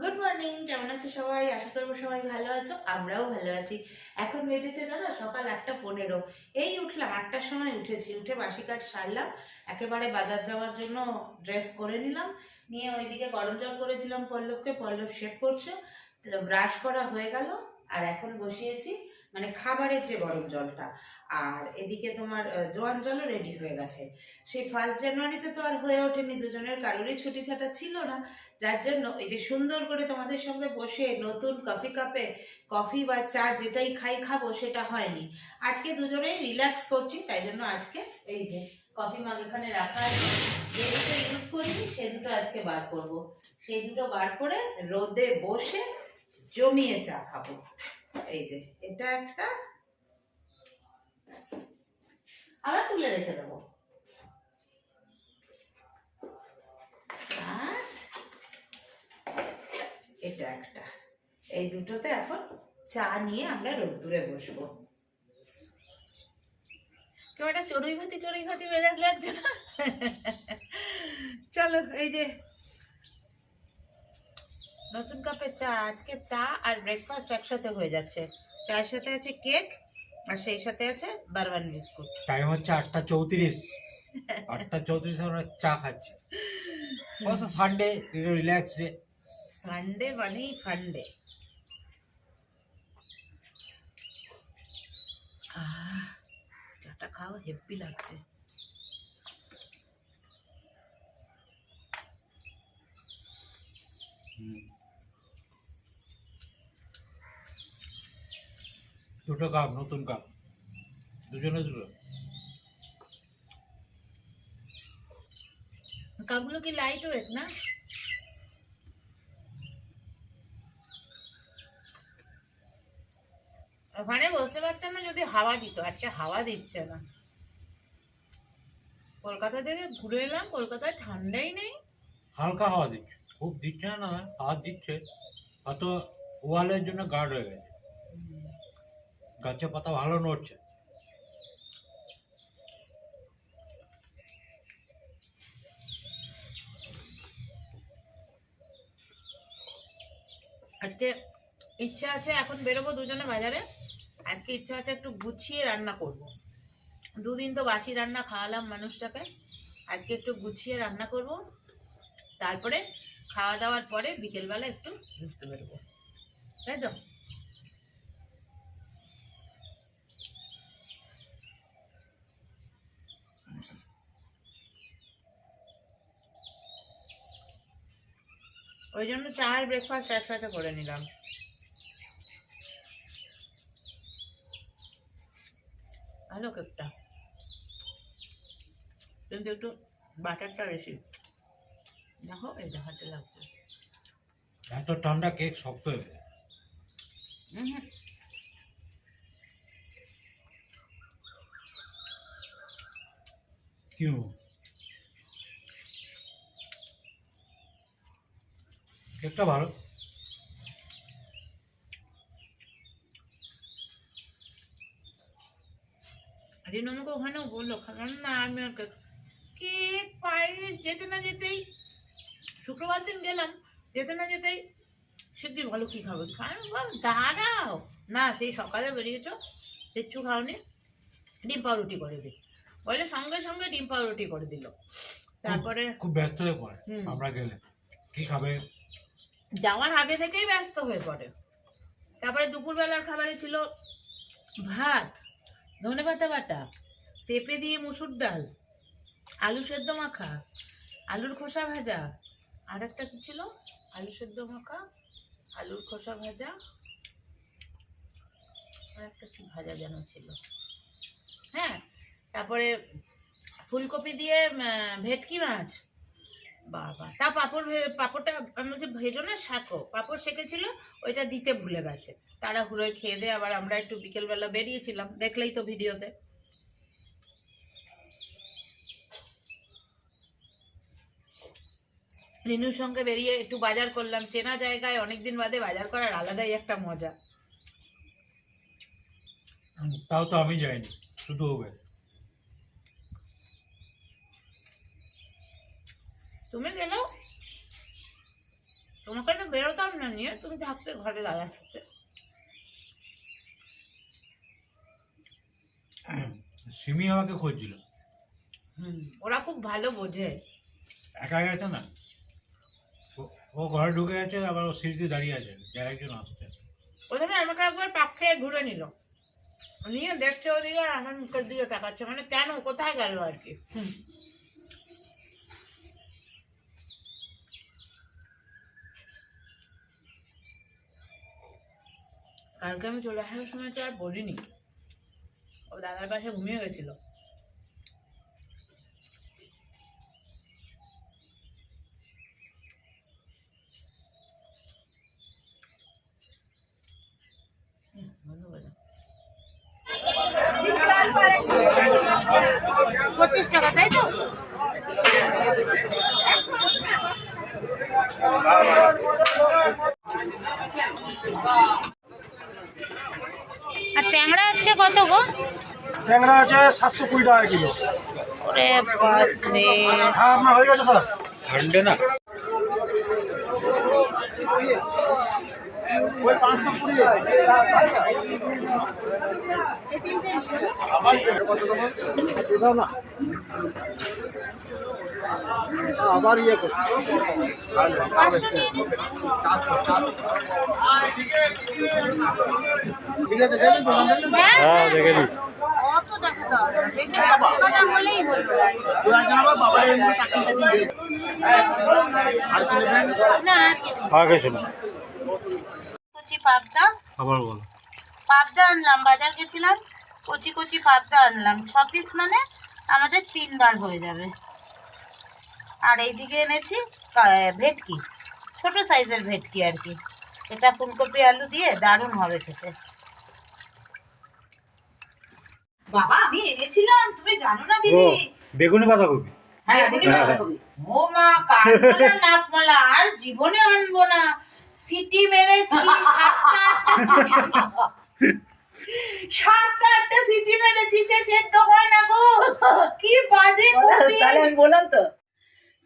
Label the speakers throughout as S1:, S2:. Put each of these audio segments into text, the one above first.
S1: Good morning কেমন আছো সবাই? আশা করব সবাই ভালো আছো, আমরাও ভালো আছি। এখন বেজেছে জানো? সকাল আটটা পনেরো। এই উঠলাম, আটটার সময় উঠেছি। উঠে বাসি কাজ সারলাম, একেবারে বাজার যাওয়ার জন্য ড্রেস করে নিলাম। নিয়ে ওইদিকে গরম জল করে দিলাম পল্লবকে। পল্লব শেভ করছে ব্রাশ করা হয়ে গেল। আর এখন বসিয়েছি মানে খাবারের যে গরম জলটা। আর এদিকে তোমার জোয়ান জলও রেডি হয়ে গেছে। সেই ফার্স্ট জানুয়ারিতে তো আর হয়ে ওঠেনি, দুজনের কারোরই ছুটি ছাটা ছিল না। যার জন্য এই যে সুন্দর করে তোমাদের সঙ্গে বসে নতুন কফি কাপে কফি বা চা যেটাই খাই খাব সেটা হয়নি। আজকে দুজনেই রিল্যাক্স করছি, তাই জন্য আজকে এই যে কফি মাগ এখানে রাখা আছে। যে দুটো ইউজ করিনি, সে দুটো আজকে বার করব। সেই দুটো বার করে রোদে বসে জমিয়ে চা খাব। এই যে এটা একটা, আবার তুলে রেখে দেবো আর এটা একটা। এই দুটোতে এখন চা নিয়ে আমরা রোদ্দুরে বসবো। কেউ একটা চড়ুই ভাতি চড়ুই ভাতি মেজাজ লাগছে না? চলো এই যে। নতুন কাপে চা আজকে চা আর ব্রেকফাস্ট একসাথে হয়ে যাচ্ছে। চায়ের সাথে আছে কেক আর সেই সাথে আছে বারবান বিস্কুট।
S2: টাইম হচ্ছে আটটা চৌত্রিশ। আটটা চৌত্রিশ আমরা চা খাচ্ছি। অবশ্য সানডে রিল্যাক্স ডে
S1: সানডে মানেই ফান্ডে আহ, চাটা খাওয়া হেব্বি লাগছে
S2: দুটো কাপ নতুন কাপ দুজনে দুটো
S1: কাপগুলো কি লাইট ওয়েট না ওখানে বসতে পারতাম না যদি হাওয়া দিত। আজকে হাওয়া দিচ্ছে না। কলকাতা থেকে ঘুরে এলাম কলকাতায় ঠান্ডাই নেই।
S2: হালকা হাওয়া দিচ্ছে। খুব দিচ্ছে না হাওয়া দিচ্ছে। অত ওয়ালের জন্য গার্ড হয়ে গেছে। গাছের পাতা ভালো নড়ছে।
S1: আজকে ইচ্ছা আছে এখন বেরোবো দুজনে বাজারে। আজকে ইচ্ছা আছে একটু গুছিয়ে রান্না করব। দুদিন তো বাসি রান্না খাওয়ালাম মানুষটাকে। আজকে একটু গুছিয়ে রান্না করব। তারপরে খাওয়া দাওয়ার পরে বিকেলবেলা একটু ঘুরতে বেরোবো। তাই তো? ওই জন্য চা আর ব্রেকফাস্ট একসাথে করে নিলাম ভালো কেকটা কিন্তু একটু বাটারটা বেশি। দেখো এই দেখাতে লাগছে
S2: এত ঠান্ডা কেক শক্ত হয়ে
S1: উহুম।
S2: কেকটা ভালো।
S1: রিনু আমাকে ওখানেও বলল খালাম না আমি আর যেতে না যেতেই শুক্রবার দিন গেলাম যেতে না যেতেই সিদ্ধি ভালো কি খাবে? আমি বললাম, দাঁড়াও। না সেই সকালে বেরিয়েছো কিচ্ছু খাওনি ডিম পাউরুটি করে দিই বলে সঙ্গে সঙ্গে ডিম পাউরুটি করে দিল। তারপরে
S2: খুব ব্যস্ত হয়ে পড়ে। আমরা গেলে। কি খাবে?
S1: যাওয়ার আগে থেকেই ব্যস্ত হয়ে পড়ে। তারপরে দুপুরবেলার খাবারে ছিল ভাত ধনে পাতা বাটা পেঁপে দিয়ে মুসুর ডাল আলু সেদ্ধ মাখা, আলুর খোসা ভাজা আর একটা কি ছিল? আলু সেদ্ধ মাখা, আলুর খোসা ভাজা আর একটা কি ভাজা যেন ছিল? হ্যাঁ তারপরে ফুলকপি দিয়ে ভেটকি মাছ। বাবা, তা পাপড় পাপড়টা আমি বলছি ভেজো না শাকো পাপড় সেকেছিল, ওইটা দিতে ভুলে গেছে। তারা হুড়োয় খেয়ে দিয়ে আবার আমরা একটু বিকেলবেলা বেরিয়েছিলাম, দেখলেই তো ভিডিওতে। রিনুর সঙ্গে বেরিয়ে একটু বাজার করলাম। চেনা জায়গায় অনেকদিন বাদে বাজার করার আলাদাই একটা মজা।
S2: তাও তো আমি যাইনি শুধু হবে
S1: তুমি গেলেও তোমাকে তো বেরোতাম না নিয়ে তুমি থাকতে ঘরে দাদা
S2: সিমি আমাকে খুঁজছিল।
S1: হুম ওরা খুব ভালো বোঝে।
S2: একা গেছে না? ও- ঘরে ঢুকে গেছে, আবার ও সিঁড়িতে দাঁড়িয়ে আছে, যার একজন আসছে।
S1: প্রথমে আমাকে একবার পাক খেয়ে ঘুরে নিল। নিয়ে দেখছে ওদিকে আর আমার মুখের দিকে তাকাচ্ছে মানে কেন, কোথায় গেল আর কি? কালকে আমি চলে আসার সময় তো আর বলিনি। ও দাদার পাশে ঘুমিয়ে গেছিল। পঁচিশ টাকা তাই তো? আর ট্যাংরা আজকে কত গো?
S3: ট্যাংরা আছে সাতশো কুড়ি টাকা কিলো।
S1: ওরে বাস রে
S3: হ্যাঁ আপনার হয়ে গেছে স্যার।
S2: সানডে না?
S3: ওই পাঁচশো কুড়ি? দাও না আবার ইয়ে ঠিক আছে
S2: হ্যাঁ দেখে নিস
S3: আর কি
S1: আর কিছু না। কচি পাবদা।
S2: আবার বলো।
S1: পাবদা আনলাম বাজার গেছিলাম কচি কচি পাবদা আনলাম। ছ পিস মানে আমাদের তিনবার হয়ে যাবে। আর এইদিকে এনেছি ভেটকি ছোট সাইজের ভেটকি আর কি। এটা ফুলকপি আলু দিয়ে দারুণ হবে খেতে। বাবা আমি এনেছিলাম তুমি জানো না দিদি?
S2: বেগুনি বাঁধাকপি।
S1: হ্যাঁ বেগুনি বাঁধাকপি। ও মা কানমলা নাকমলা আর জীবনে আনব না। সিটি মেরেছি সাতটা আটটা সিটি সাতটা আটটা সিটি মেরেছি সে সেদ্ধ হয় না গো। কি বাজে কপি।
S4: তাহলে আমি বললাম তো।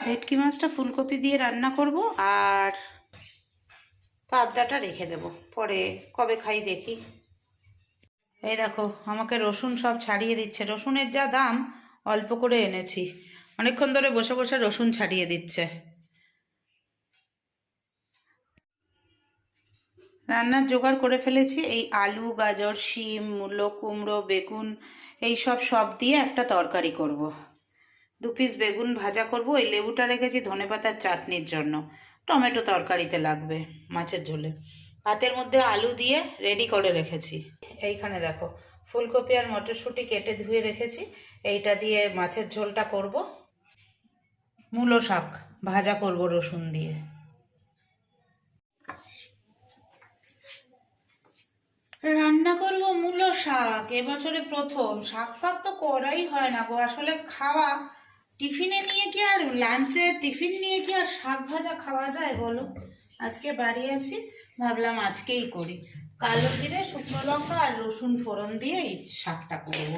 S1: ভেটকি মাছটা ফুলকপি দিয়ে রান্না করব আর পাবদাটা রেখে দেব। পরে কবে খাই দেখি। এই দেখো আমাকে রসুন সব ছাড়িয়ে দিচ্ছে। রসুনের যা দাম অল্প করে এনেছি। অনেকক্ষণ ধরে বসে বসে রসুন ছাড়িয়ে দিচ্ছে। রান্নার জোগাড় করে ফেলেছি। এই আলু, গাজর, শিম, মূলো, কুমড়ো, বেগুন, এই সব সব দিয়ে একটা তরকারি করব। দু পিস বেগুন ভাজা করব। ওই লেবুটা রেখেছি ধনেপাতার চাটনির জন্য। টমেটো তরকারিতে লাগবে মাছের ঝোলে। ভাতের মধ্যে আলু দিয়ে রেডি করে রেখেছি। এইখানে দেখো, ফুলকপি আর মটরশুঁটি কেটে ধুয়ে রেখেছি। এইটা দিয়ে মাছের ঝোলটা করব। মূলো শাক ভাজা করব রসুন দিয়ে। রান্না করব মূলো শাক। এবছরে প্রথম। শাক ফাক তো করাই হয় না গো। আসলে খাওয়া টিফিনে নিয়ে কি আর লাঞ্চে টিফিন নিয়ে কি আর শাক ভাজা খাওয়া যায় বলো? আজকে বাড়ি আছি, ভাবলাম আজকেই করি। কালো জিরে শুকনো লঙ্কা আর রসুন ফোড়ন দিয়ে এই শাকটা করব।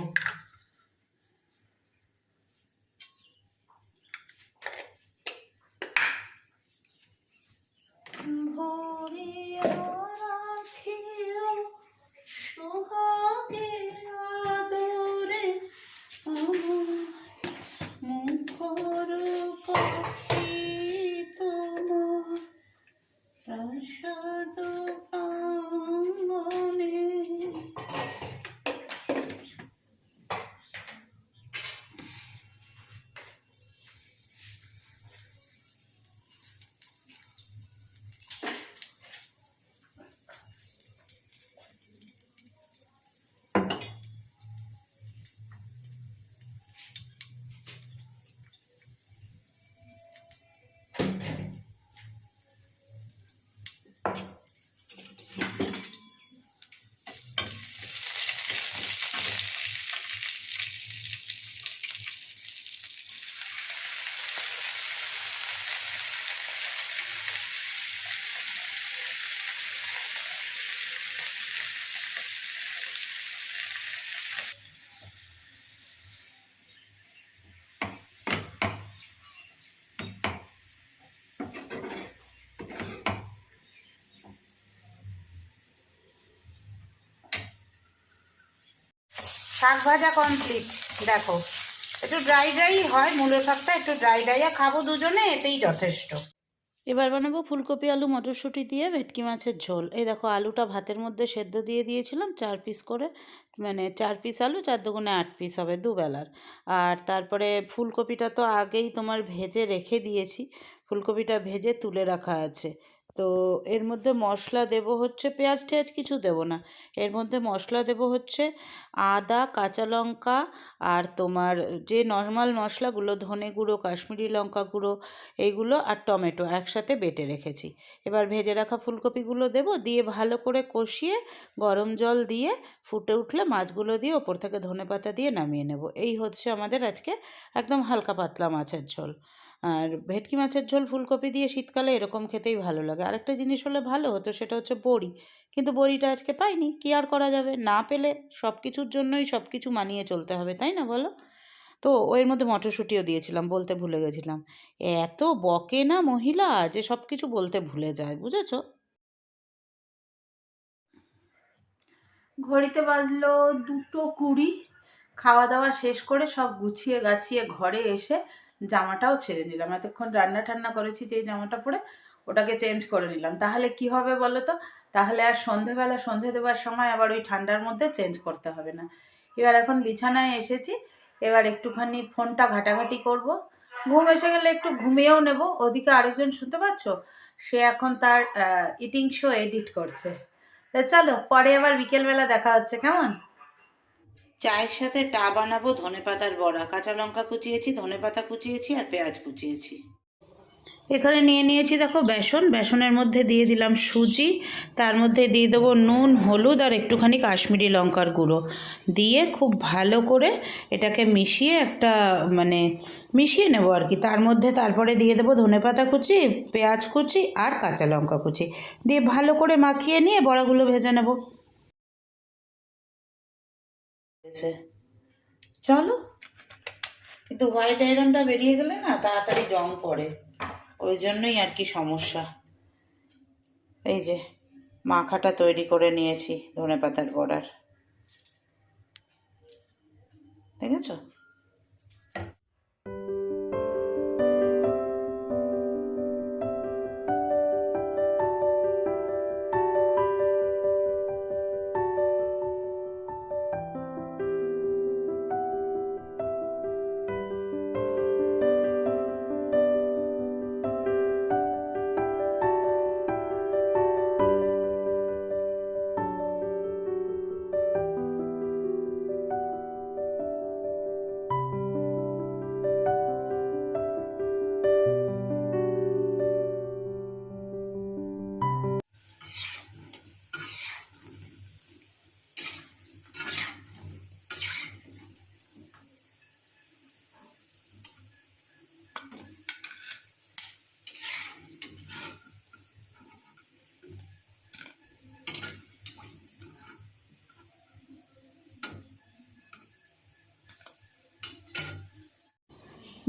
S1: ভরিয়া শাক ভাজা কমপ্লিট দেখো, একটু ড্রাই ড্রাই হয় মূলো শাকটা একটু ড্রাই ড্রাইয়া খাব দুজনে, এতেই যথেষ্ট। এবার বানাবো ফুলকপি, আলু, মটরশুঁটি দিয়ে ভেটকি মাছের ঝোল। এই দেখো, আলুটা ভাতের মধ্যে সেদ্ধ দিয়ে দিয়েছিলাম, চার পিস করে মানে চার পিস আলু, চার দুগুণে আট পিস হবে দুবেলার। আর তারপরে ফুলকপিটা তো আগেই তোমার ভেজে রেখে দিয়েছি, ফুলকপিটা ভেজে তুলে রাখা আছে। তো এর মধ্যে মশলা দেব হচ্ছে পেঁয়াজ টেয়াজ কিছু দেব না। এর মধ্যে মশলা দেব হচ্ছে আদা, কাঁচা লঙ্কা আর তোমার যে নর্মাল মশলাগুলো ধনে গুঁড়ো, কাশ্মীরি লঙ্কা গুঁড়ো এইগুলো আর টমেটো একসাথে বেটে রেখেছি। এবার ভেজে রাখা ফুলকপিগুলো দেব, দিয়ে ভালো করে কষিয়ে গরম জল দিয়ে ফুটে উঠলে মাছগুলো দিয়ে ওপর থেকে ধনেপাতা দিয়ে নামিয়ে নেব। এই হচ্ছে আমাদের আজকে একদম হালকা পাতলা মাছের ঝোল। আর ভেটকি মাছের ঝোল ফুলকপি দিয়ে শীতকালে এরকম খেতেই ভালো লাগে। আরেকটা জিনিস হলে ভালো হতো সেটা হচ্ছে বড়ি। কিন্তু বড়িটা আজকে পাইনি, কী আর করা যাবে? না পেলে সব কিছুর জন্যই সব কিছু মানিয়ে চলতে হবে, তাই না বলো? তো এর মধ্যে মটরশুঁটিও দিয়েছিলাম, বলতে ভুলে গেছিলাম। এত বকে না মহিলা যে সব কিছু বলতে ভুলে যায়, বুঝেছ? ঘড়িতে বাজলো দুটো কুড়ি। খাওয়া দাওয়া শেষ করে সব গুছিয়ে গাছিয়ে ঘরে এসে জামাটাও ছেড়ে নিলাম। এতক্ষণ রান্না টান্না করেছি যে জামাটা পরে ওটাকে চেঞ্জ করে নিলাম। তাহলে কি হবে বলো তো? তাহলে আর সন্ধেবেলা, সন্ধে দেওয়ার সময় আবার ওই ঠান্ডার মধ্যে চেঞ্জ করতে হবে না। এবার এখন বিছানায় এসেছি, এবার একটুখানি ফোনটা ঘাটাঘাটি করব। ঘুম এসে গেলে একটু ঘুমিয়েও নেব। ওদিকে আরেকজন শুনতে পাচ্ছ? সে এখন তার ইটিং শো এডিট করছে। তা চলো, পরে আবার বিকেলবেলা দেখা হচ্ছে, কেমন? চায়ের সাথে টা বানাবো ধনেপাতার বড়া। কাঁচা লঙ্কা কুচিয়েছি ধনেপাতা কুচিয়েছি আর পেঁয়াজ কুচিয়েছি। এখানে নিয়ে নিয়েছি দেখো বেসন। বেসনের মধ্যে দিয়ে দিলাম সুজি। তার মধ্যে দিয়ে দেবো নুন, হলুদ আর একটুখানি কাশ্মীরি লঙ্কার গুঁড়ো। দিয়ে খুব ভালো করে এটাকে মিশিয়ে একটা মানে মিশিয়ে নেব আর কি। তার মধ্যে তারপরে দিয়ে দেবো ধনেপাতা কুচি, পেঁয়াজ কুচি আর কাঁচা লঙ্কা কুচি। দিয়ে ভালো করে মাখিয়ে নিয়ে বড়াগুলো ভেজে নেব। চলো। কিন্তু হোয়াইট আয়রনটা বেরিয়ে গেলে না তাড়াতাড়ি জং পড়ে। ওই জন্যই আর কি সমস্যা। এই যে, মাখাটা তৈরি করে নিয়েছি ধনে পাতার বড়ার। দেখেছ?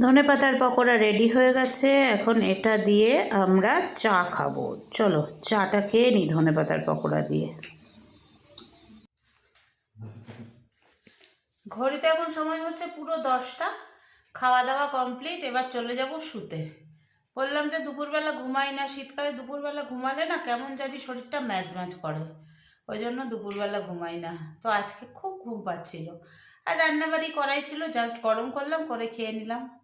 S1: ধনে পাতার পকোড়া রেডি হয়ে গেছে। এখন এটা দিয়ে আমরা চা খাব। চলো, চাটা খেয়ে নিই ধনে পাতার পকোড়া দিয়ে। ঘড়িতে এখন সময় হচ্ছে পুরো দশটা। খাওয়া দাওয়া কমপ্লিট এবার চলে যাব শুতে। বললাম যে দুপুরবেলা ঘুমাই না, শীতকালে দুপুরবেলা ঘুমালে না কেমন জানি শরীরটা ম্যাচ ম্যাচ করে। ওই জন্য দুপুরবেলা ঘুমাই না। তো আজকে খুব ঘুম পাচ্ছিল। আর রান্নাবাড়ি করাই ছিল জাস্ট গরম করলাম, করে খেয়ে নিলাম।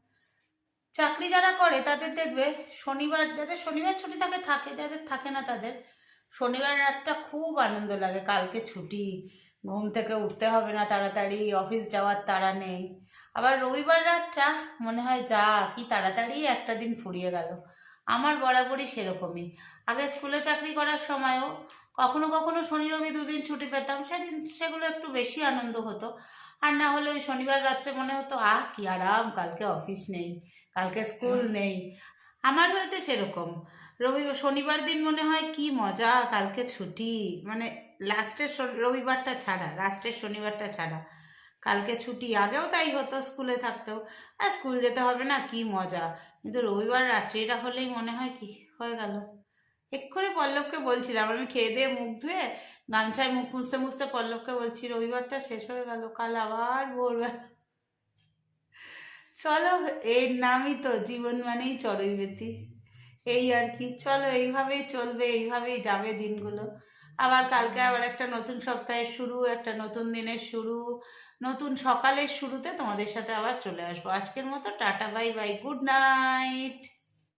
S1: চাকরি যারা করে তাদের দেখবে শনিবার, যাদের শনিবার ছুটি থাকে থাকে, যাদের থাকে না তাদের, শনিবার রাতটা খুব আনন্দ লাগে। কালকে ছুটি, ঘুম থেকে উঠতে হবে না তাড়াতাড়ি, অফিস যাওয়ার তাড়া নেই। আবার রবিবার রাতটা মনে হয়, যা, কি তাড়াতাড়ি একটা দিন ফুরিয়ে গেল। আমার বরাবরই সেরকমই। আগে স্কুলে চাকরি করার সময়ও কখনো কখনো শনি, রবি দুদিন ছুটি পেতাম, সেদিন সেগুলো একটু বেশি আনন্দ হতো। আর না হলে ওই শনিবার রাত্রে মনে হতো, আহ, কি আরাম, কালকে অফিস নেই। কালকে স্কুল নেই। আমার হয়েছে সেরকম। রবিবার শনিবার দিন মনে হয় কি মজা কালকে ছুটি। মানে লাস্টের রবিবারটা ছাড়া লাস্টের শনিবারটা ছাড়া। কালকে ছুটি আগেও তাই হতো স্কুলে থাকতেও। আর স্কুল যেতে হবে না কি মজা। কিন্তু রবিবার রাত্রিটা হলেই মনে হয় কি হয়ে গেল। এক্ষুনি পল্লবকে বলছিলাম আমি খেয়ে দিয়ে মুখ ধুয়ে গামছায় মুখ মুছতে মুছতে পল্লবকে বলছি রবিবারটা শেষ হয়ে গেল কাল আবার ভোরবেলা চলো, এর নামই তো জীবন মানেই চড়ইবেতি এই আর কি, চলো, এইভাবেই চলবে, এইভাবেই যাবে দিনগুলো। আবার কালকে আবার একটা নতুন সপ্তাহের শুরু, একটা নতুন দিনের শুরু, নতুন সকালের শুরুতে তোমাদের সাথে আবার চলে আসব। আজকের মতো tata, bye bye, good night.